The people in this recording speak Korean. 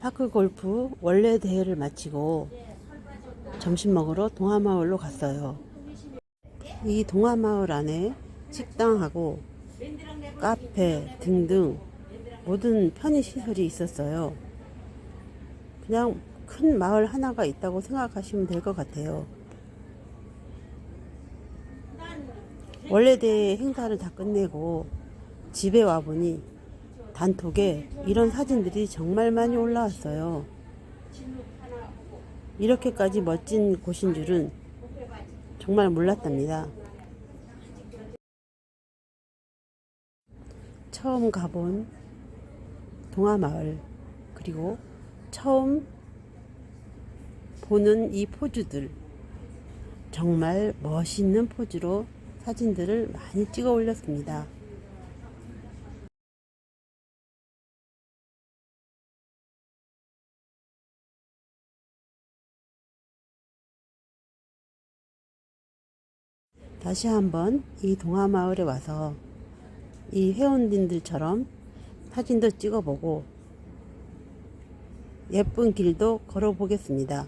파크 골프 원래 대회를 마치고 점심 먹으러 동화마을로 갔어요. 이 동화마을 안에 식당하고 카페 등등 모든 편의시설이 있었어요. 그냥 큰 마을 하나가 있다고 생각하시면 될 것 같아요. 원래 대회 행사를 다 끝내고 집에 와보니 단톡에 이런 사진들이 정말 많이 올라왔어요. 이렇게까지 멋진 곳인 줄은 정말 몰랐답니다. 처음 가본 동화마을, 그리고 처음 보는 이 포즈들, 정말 멋있는 포즈로 사진들을 많이 찍어 올렸습니다. 다시 한번 이 동화마을에 와서 이 회원님들처럼 사진도 찍어보고 예쁜 길도 걸어보겠습니다.